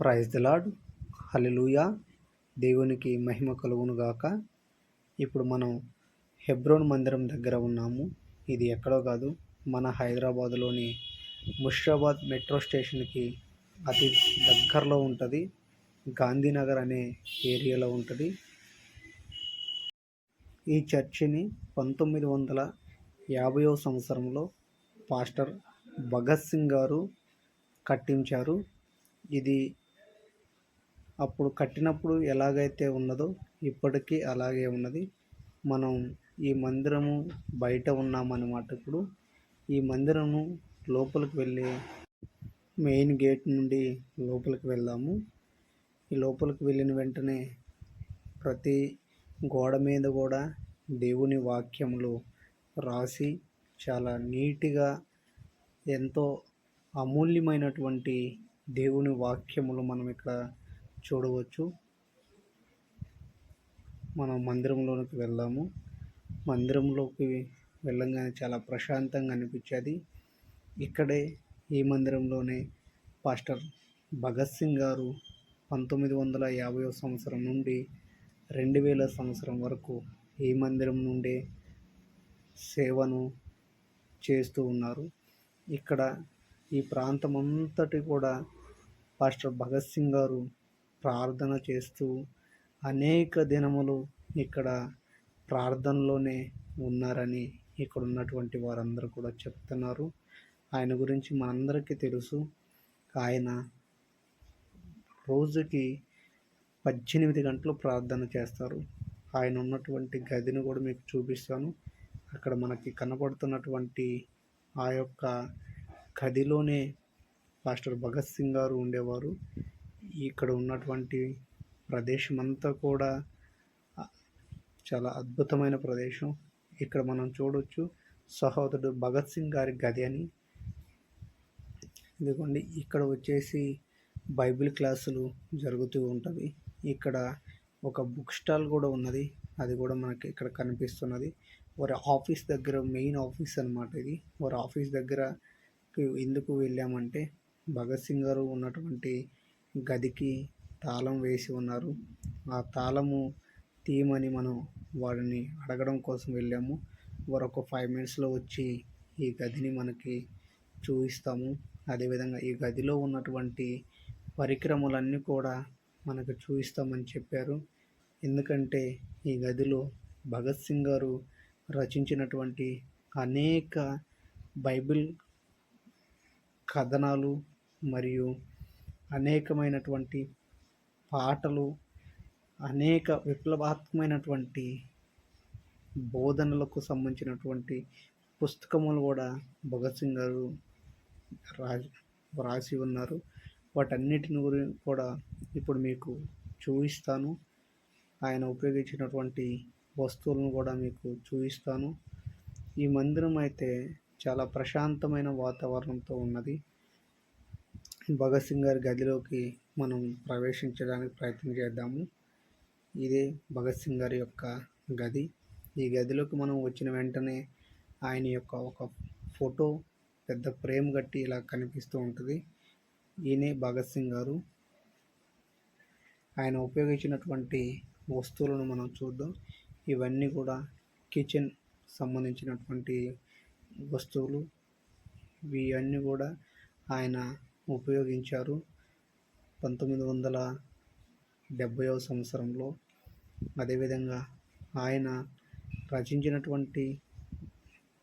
Praise the lord దేవునికి మహిమ కలుగును గాక. ఇప్పుడు మనం హెబ్రోన్ మందిరం దగ్గర ఉన్నాము. ఇది ఎక్కడో కాదు మన హైదరాబాదులోని ముషిరాబాద్ మెట్రో స్టేషన్కి అతి దగ్గరలో ఉంటుంది. గాంధీనగర్ అనే ఏరియాలో ఉంటుంది. ఈ చర్చిని పంతొమ్మిది వందల యాభైవ సంవత్సరంలో పాస్టర్ భగత్ సింగ్ గారు కట్టించారు. ఇది అప్పుడు కట్టినప్పుడు ఎలాగైతే ఉన్నదో ఇప్పటికీ అలాగే ఉన్నది. మనం ఈ మందిరము బయట ఉన్నామన్నమాట ఇప్పుడు ఈ మందిరము లోపలికి వెళ్ళి మెయిన్ గేట్ నుండి లోపలికి వెళ్దాము. ఈ లోపలికి వెళ్ళిన వెంటనే ప్రతి గోడ మీద కూడా దేవుని వాక్యములు రాసి చాలా నీట్గా ఎంతో అమూల్యమైనటువంటి దేవుని వాక్యములు మనం ఇక్కడ చూడవచ్చు. మనం మందిరంలోనికి వెళ్ళాము మందిరంలోకి వెళ్ళంగానే చాలా ప్రశాంతంగా అనిపించేది. ఇక్కడే ఈ మందిరంలోనే పాస్టర్ భగత్ సింగ్ గారు పంతొమ్మిది వందల యాభై సంవత్సరం నుండి రెండు వేల సంవత్సరం వరకు ఈ మందిరం నుండే సేవను చేస్తూ ఉన్నారు. ఇక్కడ ఈ ప్రాంతం అంతటి కూడా పాస్టర్ భగత్ సింగ్ గారు ప్రార్థన చేస్తూ అనేక దినములు ఇక్కడ ప్రార్థనలోనే ఉన్నారని ఇక్కడ ఉన్నటువంటి వారందరూ కూడా చెప్తున్నారు. ఆయన గురించి మనందరికీ తెలుసు. ఆయన రోజుకి పద్దెనిమిది గంటలు ప్రార్థన చేస్తారు. ఆయన ఉన్నటువంటి గదిని కూడా మీకు చూపిస్తాను. అక్కడ మనకి కనపడుతున్నటువంటి ఆ యొక్క గదిలోనే పాస్టర్ భగత్ సింగ్ గారు ఉండేవారు. ఇక్కడ ఉన్నటువంటి ప్రదేశం అంతా కూడా చాలా అద్భుతమైన ప్రదేశం. ఇక్కడ మనం చూడొచ్చు సహోదరుడు భగత్ సింగ్ గారి గది అని. ఇదిగోండి ఇక్కడ వచ్చేసి బైబిల్ క్లాసులు జరుగుతూ ఉంటుంది. ఇక్కడ ఒక బుక్ స్టాల్ కూడా ఉన్నది. అది కూడా మనకి ఇక్కడ కనిపిస్తున్నది. వారి ఆఫీస్ దగ్గర మెయిన్ ఆఫీస్ అనమాట ఇది. వారి ఆఫీస్ దగ్గర ఎందుకు వెళ్ళామంటే భగత్ సింగ్ గారు ఉన్నటువంటి గదికి తాళం వేసి ఉన్నారు. ఆ తాళము తీయమని మనం వారిని అడగడం కోసం వెళ్ళాము. వారు ఒక ఫైవ్ మినిట్స్లో వచ్చి ఈ గదిని మనకి చూపిస్తాము. అదేవిధంగా ఈ గదిలో ఉన్నటువంటి పరికరములన్నీ కూడా మనకు చూపిస్తామని చెప్పారు. ఎందుకంటే ఈ గదిలో భగత్ సింగ్ గారు రచించినటువంటి అనేక బైబిల్ కథనాలు మరియు అనేకమైనటువంటి పాటలు అనేక విప్లవాత్మకమైనటువంటి బోధనలకు సంబంధించినటువంటి పుస్తకములు కూడా భగత్ సింగ్ గారు రాసి వ్రాసి ఉన్నారు. వాటన్నిటిని గురించి కూడా ఇప్పుడు మీకు చూపిస్తాను. ఆయన ఉపయోగించినటువంటి వస్తువులను కూడా మీకు చూపిస్తాను. ఈ మందిరం అయితే చాలా ప్రశాంతమైన వాతావరణంతో ఉన్నది. భగత్ సింగ్ గారి గదిలోకి మనం ప్రవేశించడానికి ప్రయత్నం చేద్దాము. ఇదే భగత్ సింగ్ గారి యొక్క గది. ఈ గదిలోకి మనం వచ్చిన వెంటనే ఆయన యొక్క ఒక ఫోటో పెద్ద ప్రేమ్ కట్టి ఇలా కనిపిస్తూ ఉంటుంది. ఈయనే భగత్ సింగ్ గారు. ఆయన ఉపయోగించినటువంటి వస్తువులను మనం చూద్దాం. ఇవన్నీ కూడా కిచెన్ సంబంధించినటువంటి వస్తువులు. ఇవన్నీ కూడా ఆయన ఉపయోగించారు. పంతొమ్మిది వందల డెబ్భైవ సంవత్సరంలో అదేవిధంగా ఆయన రచించినటువంటి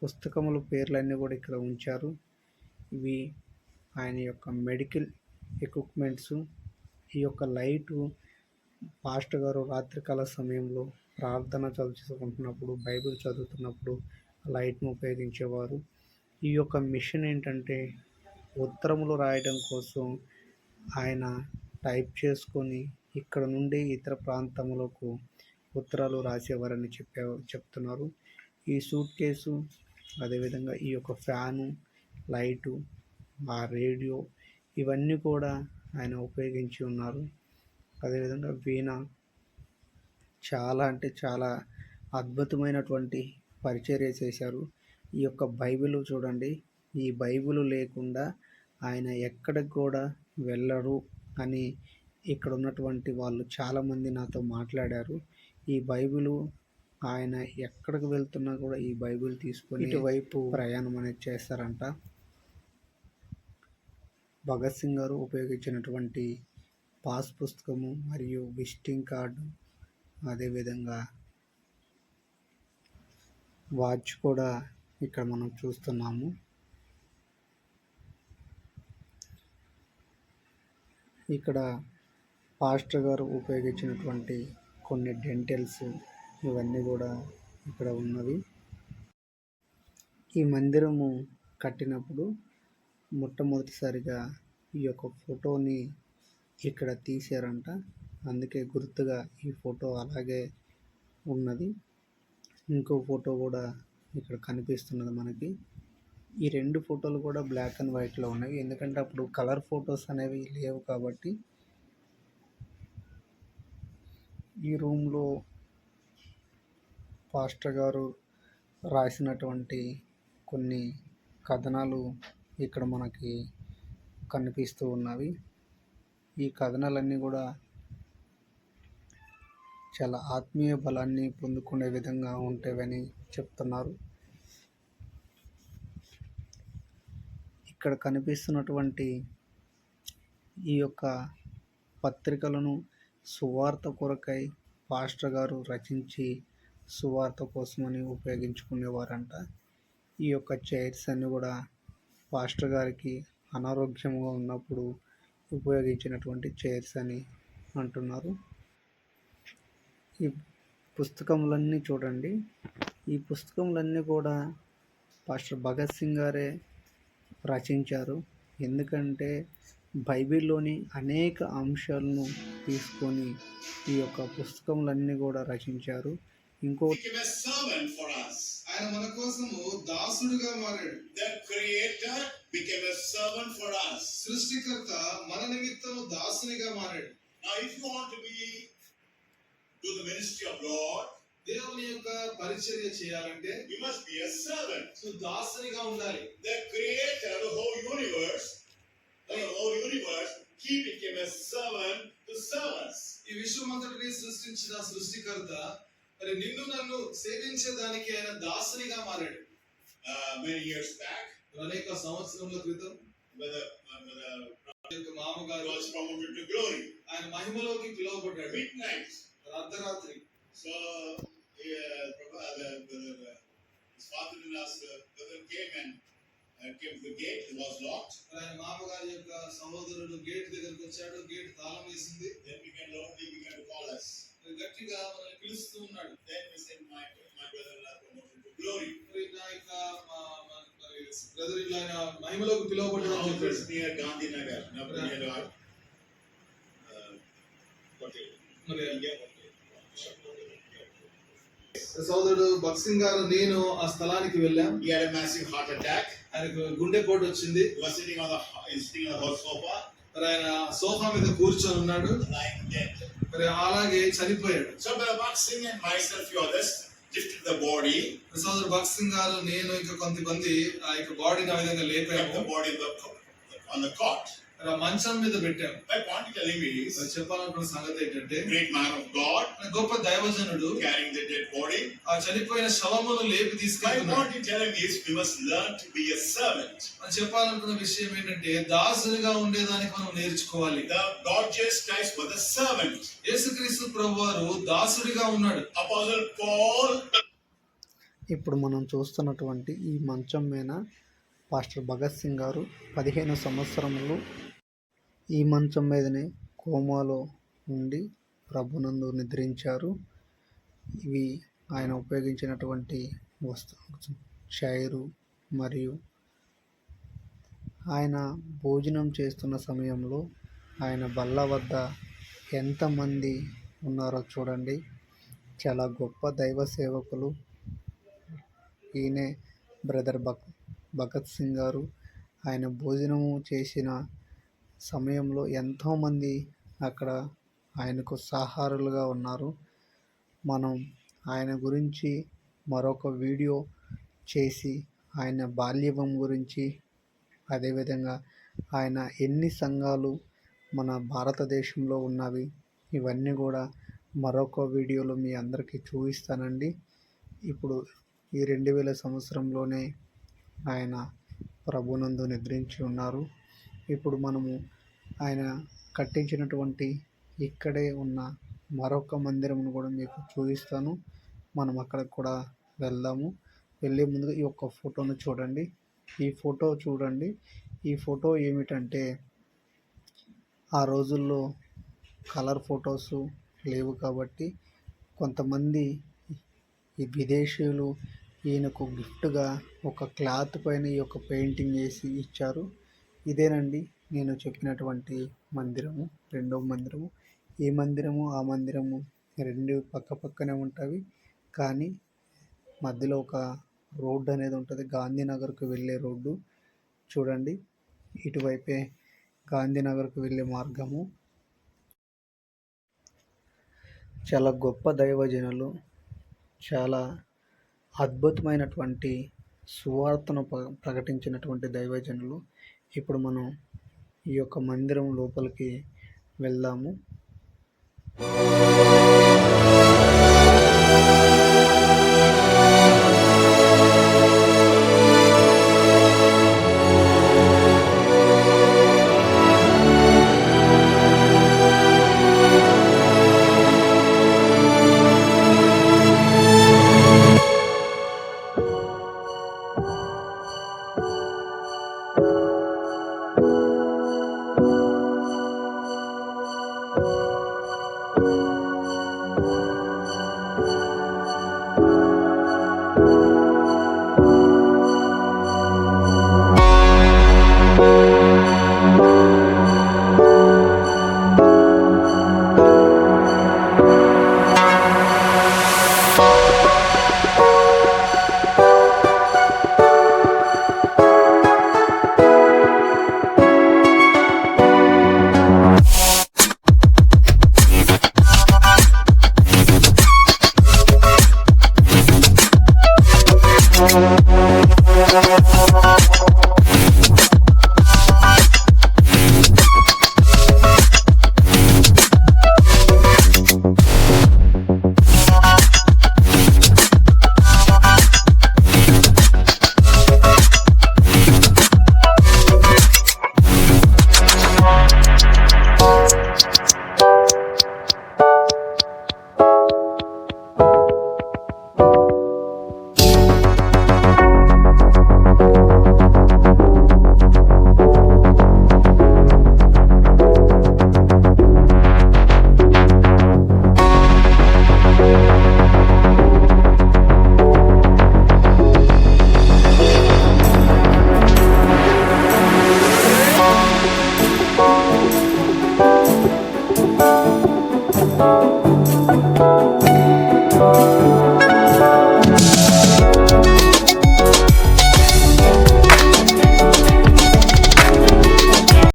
పుస్తకముల పేర్లన్నీ కూడా ఇక్కడ ఉంచారు. ఇవి ఆయన యొక్క మెడికల్ ఎక్విప్మెంట్స్. ఈ యొక్క లైటు పాస్టర్ గారు రాత్రికాల సమయంలో ప్రార్థన చదువుకుంటున్నప్పుడు బైబిల్ చదువుతున్నప్పుడు లైట్ను ఉపయోగించేవారు. ఈ యొక్క మిషన్ ఏంటంటే ఉత్తరములు రాయడం కోసం ఆయన టైప్ చేసుకొని ఇక్కడ నుండి ఇతర ప్రాంతములకు ఉత్తరాలు రాసేవారని చెప్పే చెప్తున్నారు. ఈ సూట్ కేసు అదేవిధంగా ఈ యొక్క ఫ్యాను లైటు ఆ రేడియో ఇవన్నీ కూడా ఆయన ఉపయోగించి ఉన్నారు. అదేవిధంగా వీణ చాలా అంటే చాలా అద్భుతమైనటువంటి పరిచర్య చేశారు. ఈ యొక్క బైబిల్ చూడండి. ఈ బైబిల్ లేకుండా ఆయన ఎక్కడికి కూడా వెళ్ళరు అని ఇక్కడ ఉన్నటువంటి వాళ్ళు చాలామంది నాతో మాట్లాడారు. ఈ బైబిలు ఆయన ఎక్కడికి వెళ్తున్నా కూడా ఈ బైబిల్ తీసుకొని ఇటువైపు ప్రయాణం అనేది చేస్తారంట. భగత్ సింగ్ గారు ఉపయోగించినటువంటి పాస్ పుస్తకము మరియు విజిటింగ్ కార్డు అదేవిధంగా వాచ్ కూడా ఇక్కడ మనం చూస్తున్నాము. ఇక్కడ పాస్టర్ గారు ఉపయోగించినటువంటి కొన్ని డెంటల్స్ ఇవన్నీ కూడా ఇక్కడ ఉన్నవి. ఈ మందిరము కట్టినప్పుడు మొట్టమొదటిసారిగా ఈ యొక్క ఫోటోని ఇక్కడ తీశారంట. అందుకే గుర్తుగా ఈ ఫోటో అలాగే ఉన్నది. ఇంకో ఫోటో కూడా ఇక్కడ కనిపిస్తున్నది మనకి. ఈ రెండు ఫోటోలు కూడా బ్లాక్ అండ్ వైట్లో ఉన్నాయి. ఎందుకంటే అప్పుడు కలర్ ఫొటోస్ అనేవి లేవు కాబట్టి ఈ రూమ్లో పాస్టర్ గారు రాసినటువంటి కొన్ని కథనాలు ఇక్కడ మనకి కనిపిస్తూ ఉన్నవి. ఈ కథనాలన్నీ కూడా చాలా ఆత్మీయ బలాన్ని పొందుకునే విధంగా ఉంటాయని చెప్తున్నారు. ఇక్కడ కనిపిస్తున్నటువంటి ఈ యొక్క పత్రికలను సువార్త కొరకై పాస్టర్ గారు రచించి సువార్త కోసమని ఉపయోగించుకునేవారంట. ఈ యొక్క చైర్స్ అన్నీ కూడా పాస్టర్ గారికి అనారోగ్యంగా ఉన్నప్పుడు ఉపయోగించినటువంటి చైర్స్ అని అంటున్నారు. ఈ పుస్తకములన్నీ చూడండి. ఈ పుస్తకములన్నీ కూడా పాస్టర్ భగత్ సింగ్ గారే రచించారు. ఎందుకంటే బైబిల్లోని అనేక అంశాలను తీసుకొని ఈ యొక్క పుస్తకంలన్నీ కూడా రచించారు. ఇంకో ఆయన మన కోసము దాసుడుగా మారాడు. The creator became a servant సృష్టికర్త మన దాసునిగా మారాడు. దేవుని యొక్క పరిచర్య చేయాలంటే you must be a servant so దాసరిగా ఉండాలి. The creator of whole universe whole universe he became a servant to serve us ఈ విశ్వమంతటిని సృష్టించిన సృష్టికర్త మరి నిన్ను నన్ను సేవించే దానికి ఆయన దాసరిగా మారాడు. మెనీ ఇయర్స్ బ్యాక్ అనేక సంవత్సరముల క్రితం మామగారు ఆయన మహిమలోకి పిలువబడ్డాడు. మిడ్ నైట్ అర్ధరాత్రి. సో uh, uh, మామగారి యొక్క సహోదరుడు గేట్ దగ్గరకు వచ్చాడు గేట్ తాళం వేసింది గట్టిగా మనల్ని పిలుస్తూ ఉన్నాడు Then we said, my, my brother-in-law promoted to glory. మరి నా యొక్క మా- మా- మరి బ్రదర్ ఇలా ఆయన మహిమలోకి పిలువబడ్డాడు Now అని it చెప్పాడు was near Gandhinagar, not near our uh, hotel. మరి India hotel. బక్సింగ్ గారు నేను ఆ స్థలానికి వెళ్ళాం. హార్ట్ అటాక్ ఆయనకు గుండెపోటు వచ్చింది. ఆయన సోఫా మీద కూర్చొని ఉన్నాడు. అలాగే చనిపోయాడు. సో మరి boxing and myself the body సోదరు బాక్సింగ్ గారు నేను ఇంకా కొంతమంది ఆ యొక్క బాడీని ఆ విధంగా లేపాము. బాడీ ద కాట్ మంచం మీద పెట్టాము is, మరి చెప్పాలనుకున్న సంగతి ఏంటంటే man of God, ఆయన గొప్ప దైవజనుడు carrying the dead body. ఆ చనిపోయిన శవమును లేపి తీసుకెళ్తున్నాడు him is, we must learn to be a servant. మనం చెప్పాలనుకున్న విషయం ఏంటంటే దాసునిగా ఉండేదానికి మనం నేర్చుకోవాలి The Lord Jesus Christ was a servant. యేసుక్రీస్తు ప్రభు వారు దాసుడిగా ఉన్నాడు Apostle Paul ఇప్పుడు మనం చూస్తున్నటువంటి ఈ మంచం మీద పాస్టర్ భగత్ సింగ్ గారు పదిహేను సంవత్సరములు ఈ మంచం మీదనే కోమాలో ఉండి ప్రభునందు నిద్రించారు. ఇవి ఆయన ఉపయోగించినటువంటి వస్తు షైరు మరియు ఆయన భోజనం చేస్తున్న సమయంలో ఆయన బల్ల వద్ద ఎంతమంది ఉన్నారో చూడండి. చాలా గొప్ప దైవ సేవకులు. ఈయనే బ్రదర్ భక్ భగత్ సింగ్ గారు. ఆయన భోజనము చేసిన సమయంలో ఎంతోమంది అక్కడ ఆయనకు సహారులుగా ఉన్నారు. మనం ఆయన గురించి మరొక వీడియో చేసి ఆయన బాల్యవం గురించి అదేవిధంగా ఆయన ఎన్ని సంఘాలు మన భారతదేశంలో ఉన్నవి ఇవన్నీ కూడా మరొక వీడియోలో మీ అందరికీ చూపిస్తానండి. ఇప్పుడు ఈ రెండు వేల సంవత్సరంలోనే ఆయన ప్రభునందు నిద్రించి ఉన్నారు. ఇప్పుడు మనము ఆయన కట్టించినటువంటి ఇక్కడే ఉన్న మరొక మందిరమును కూడా మీకు చూపిస్తాను. మనం అక్కడికి కూడా వెళ్దాము. వెళ్ళే ముందుగా ఈ యొక్క ఫోటోను చూడండి. ఈ ఫోటో చూడండి. ఈ ఫోటో ఏమిటంటే ఆ రోజుల్లో కలర్ ఫొటోస్ లేవు కాబట్టి కొంతమంది ఈ విదేశీయులు ఈయనకు గిఫ్ట్గా ఒక క్లాత్ పైన ఈ యొక్క పెయింటింగ్ వేసి ఇచ్చారు. ఇదేనండి నేను చెప్పినటువంటి మందిరము రెండవ మందిరము. ఈ మందిరము ఆ మందిరము రెండు పక్క పక్కనే ఉంటాయి కానీ మధ్యలో ఒక రోడ్డు అనేది ఉంటుంది. గాంధీనగర్కు వెళ్ళే రోడ్డు. చూడండి. ఇటువైపే గాంధీనగర్కు వెళ్ళే మార్గము. చాలా గొప్ప దైవజనులు. చాలా అద్భుతమైనటువంటి సువార్తను ప్రకటించినటువంటి దైవజనులు. ఇప్పుడు మనం ఈ యొక్క మందిరం లోపలికి వెళ్దాము.